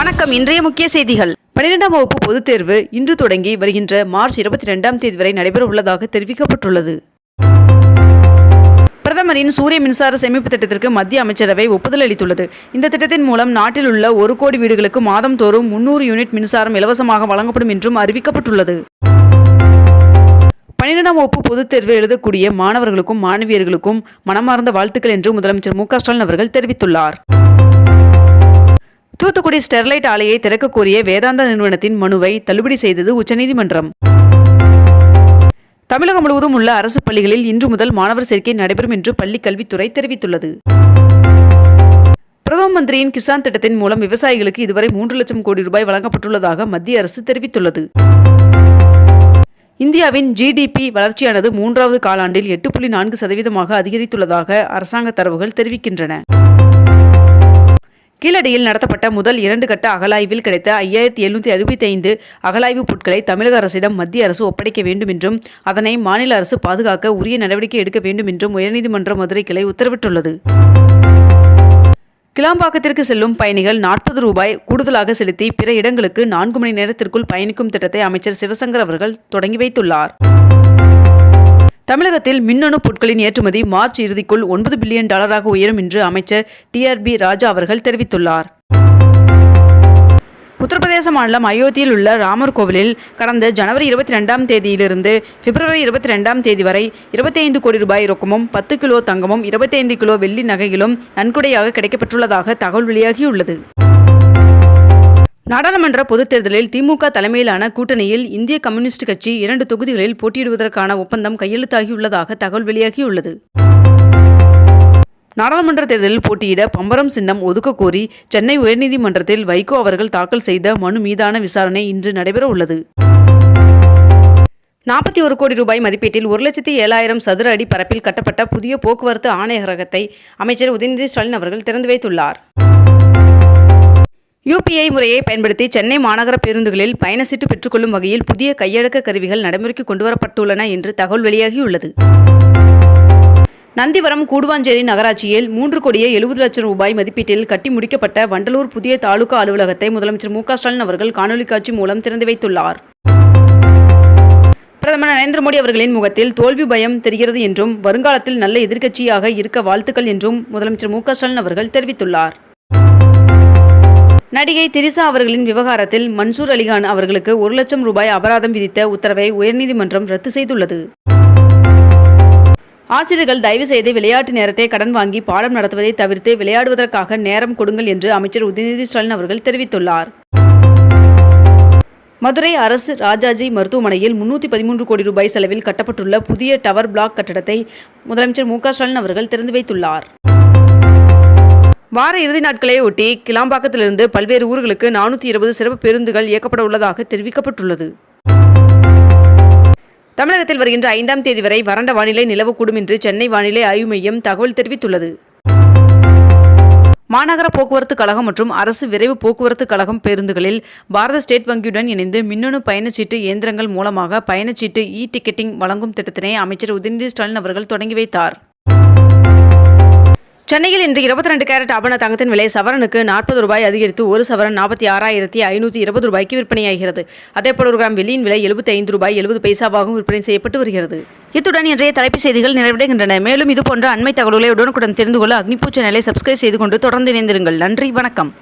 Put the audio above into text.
வணக்கம். இன்றைய முக்கிய செய்திகள். பன்னிரெண்டாம் வகுப்பு பொதுத் தேர்வு இன்று தொடங்கி வருகின்ற மார்ச் இருபத்தி ரெண்டாம் தேதி வரை நடைபெற உள்ளதாக தெரிவிக்கப்பட்டுள்ளது. பிரதமரின் சூரிய மின்சார சேமிப்பு திட்டத்திற்கு மத்திய அமைச்சரவை ஒப்புதல் அளித்துள்ளது. இந்த திட்டத்தின் மூலம் நாட்டில் உள்ள ஒரு கோடி வீடுகளுக்கு மாதம் தோறும் முன்னூறு யூனிட் மின்சாரம் இலவசமாக வழங்கப்படும் என்றும் அறிவிக்கப்பட்டுள்ளது. பன்னிரெண்டாம் வகுப்பு பொதுத் தேர்வு எழுதக்கூடிய மாணவர்களுக்கும் மாணவியர்களுக்கும் மனமார்ந்த வாழ்த்துக்கள் என்று முதலமைச்சர் மு க ஸ்டாலின் அவர்கள் தெரிவித்துள்ளார். தூத்துக்குடி ஸ்டெர்லைட் ஆலையை திறக்கக் கோரிய வேதாந்தா நிறுவனத்தின் மனுவை தள்ளுபடி செய்தது உச்சநீதிமன்றம். தமிழகம் முழுவதும் உள்ள அரசு பள்ளிகளில் இன்று முதல் மாணவர் சேர்க்கை நடைபெறும் என்று பள்ளிக் கல்வித்துறை தெரிவித்துள்ளது. பிரதம மந்திரியின் கிசான் திட்டத்தின் மூலம் விவசாயிகளுக்கு இதுவரை மூன்று லட்சம் கோடி ரூபாய் வழங்கப்பட்டுள்ளதாக மத்திய அரசு தெரிவித்துள்ளது. இந்தியாவின் ஜிடிபி வளர்ச்சியானது மூன்றாவது காலாண்டில் எட்டு புள்ளி நான்கு சதவீதமாக அதிகரித்துள்ளதாக அரசாங்க தரவுகள் தெரிவிக்கின்றன. கீழடியில் நடத்தப்பட்ட முதல் இரண்டு கட்ட அகலாய்வில் கிடைத்த ஐயாயிரத்தி எழுநூற்றி அறுபத்தி ஐந்து அகலாய்வு பொருட்களை தமிழக அரசிடம் மத்திய அரசு ஒப்படைக்க வேண்டும் என்றும் அதனை மாநில அரசு பாதுகாக்க உரிய நடவடிக்கை எடுக்க வேண்டும் என்றும் உயர்நீதிமன்ற மதுரை கிளை உத்தரவிட்டுள்ளது. கிளாம்பாக்கத்திற்கு செல்லும் பயணிகள் நாற்பது ரூபாய் கூடுதலாக செலுத்தி பிற இடங்களுக்கு நான்கு மணி நேரத்திற்குள் பயணிக்கும் திட்டத்தை அமைச்சர் சிவசங்கர் அவர்கள் தொடங்கி வைத்துள்ளார். தமிழகத்தில் மின்னணு பொருட்களின் ஏற்றுமதி மார்ச் இறுதிக்குள் ஒன்பது பில்லியன் டாலராக உயரும் என்று அமைச்சர் டிஆர்பி ராஜா அவர்கள் தெரிவித்துள்ளார். உத்தரப்பிரதேச மாநிலம் அயோத்தியில் உள்ள ராமர் கோவிலில் கடந்த ஜனவரி இருபத்தி ரெண்டாம் தேதியிலிருந்து பிப்ரவரி இருபத்தி ரெண்டாம் தேதி வரை இருபத்தைந்து கோடி ரூபாய் ரொக்கமும் பத்து கிலோ தங்கமும் இருபத்தைந்து கிலோ வெள்ளி நகைகளும் நன்கொடையாக கிடைக்கப்பட்டுள்ளதாக தகவல் வெளியாகியுள்ளது. நாடாளுமன்ற பொதுத் தேர்தலில் திமுக தலைமையிலான கூட்டணியில் இந்திய கம்யூனிஸ்ட் கட்சி இரண்டு தொகுதிகளில் போட்டியிடுவதற்கான ஒப்பந்தம் கையெழுத்தாகியுள்ளதாக தகவல் வெளியாகியுள்ளது. நாடாளுமன்ற தேர்தலில் போட்டியிட பம்பரம் சின்னம் ஒதுக்கக்கோரி சென்னை உயர்நீதிமன்றத்தில் வைகோ அவர்கள் தாக்கல் செய்த மனு மீதான விசாரணை இன்று நடைபெற உள்ளது நாற்பத்தி ஒரு கோடி ரூபாய் மதிப்பீட்டில் ஒரு லட்சத்தி ஏழாயிரம் சதுர அடி பரப்பில் கட்டப்பட்ட புதிய போக்குவரத்து ஆணையரகத்தை அமைச்சர் உதயநிதி ஸ்டாலின் அவர்கள் திறந்து வைத்துள்ளார். யுபிஐ முறையை பயன்படுத்தி சென்னை மாநகர பேருந்துகளில் பயணச்சீட்டு பெற்றுக்கொள்ளும் வகையில் புதிய கையடக்க கருவிகள் நடைமுறைக்கு கொண்டுவரப்பட்டுள்ளன என்று தகவல் வெளியாகியுள்ளது. நந்திவரம் கூடுவாஞ்சேரி நகராட்சியில் மூன்று கோடியே எழுபது லட்சம் ரூபாய் மதிப்பீட்டில் கட்டி முடிக்கப்பட்ட வண்டலூர் புதிய தாலுகா அலுவலகத்தை முதலமைச்சர் மு ஸ்டாலின் அவர்கள் காணொலி காட்சி மூலம் திறந்து வைத்துள்ளார். பிரதமர் நரேந்திர மோடி அவர்களின் முகத்தில் தோல்வி பயம் தெரிகிறது என்றும் வருங்காலத்தில் நல்ல எதிர்க்கட்சியாக இருக்க வாழ்த்துக்கள் என்றும் முதலமைச்சர் மு ஸ்டாலின் அவர்கள் தெரிவித்துள்ளார். நடிகை திரிசா அவர்களின் விவகாரத்தில் மன்சூர் அலிகான் அவர்களுக்கு ஒரு லட்சம் ரூபாய் அபராதம் விதித்த உத்தரவை உயர்நீதிமன்றம் ரத்து செய்துள்ளது. ஆசிரியர்கள் தயவு செய்து விளையாட்டு நேரத்தை கடன் வாங்கி பாடம் நடத்துவதை தவிர்த்து விளையாடுவதற்காக நேரம் கொடுங்கள் என்று அமைச்சர் உதயநிதி ஸ்டாலின் அவர்கள் தெரிவித்துள்ளார். மதுரை அரசு ராஜாஜி மருத்துவமனையில் முன்னூற்றி பதிமூன்று கோடி ரூபாய் செலவில் கட்டப்பட்டுள்ள புதிய டவர் பிளாக் கட்டடத்தை முதலமைச்சர் மு க ஸ்டாலின் அவர்கள் திறந்து வைத்துள்ளார். வார இறுதி நாட்களை ஒட்டி கிளாம்பாக்கத்திலிருந்து பல்வேறு ஊர்களுக்கு நானூற்றி இருபது சிறப்பு பேருந்துகள் இயக்கப்பட உள்ளதாக தெரிவிக்கப்பட்டுள்ளது. தமிழகத்தில் வருகின்ற ஐந்தாம் தேதி வரை வறண்ட வானிலை நிலவக்கூடும் என்று சென்னை வானிலை ஆய்வு மையம் தகவல் தெரிவித்துள்ளது. மாநகர போக்குவரத்து கழகம் மற்றும் அரசு விரைவு போக்குவரத்து கழகம் பேருந்துகளில் பாரத ஸ்டேட் வங்கியுடன் இணைந்து மின்னணு பயணச்சீட்டு இயந்திரங்கள் மூலமாக பயணச்சீட்டு இ டிக்கெட்டிங் வழங்கும் திட்டத்தினை அமைச்சர் உதயநிதி ஸ்டாலின் அவர்கள் தொடங்கி வைத்தார். சென்னையில் இன்று இருபத்தி ரெண்டு கேரட் ஆபண தங்கத்தின் விலை சவரனுக்கு நாற்பது ரூபாய் அதிகரித்து ஒரு சவரன் நாற்பத்தி ஆறாயிரத்தி ஐநூற்றி இருபது ரூபாய்க்கு விற்பனையாகிறது. அதேபோல் ஒரு கிராம் வெள்ளியின் விலை எழுபத்தி ஐந்து ரூபாய் எழுபது பைசாவாகவும் விற்பனை செய்யப்பட்டு வருகிறது. இத்துடன் இன்றைய தலைப்புச் செய்திகள் நிறைவடைகின்றன. மேலும் இதுபோன்ற அண்மை தகவல்களை உடனுக்குடன் தெரிந்து கொள்ள அக்னிபூ சேனலை சப்ஸ்கிரைப் செய்து கொண்டு தொடர்ந்து இணைந்திருங்கள். நன்றி வணக்கம்.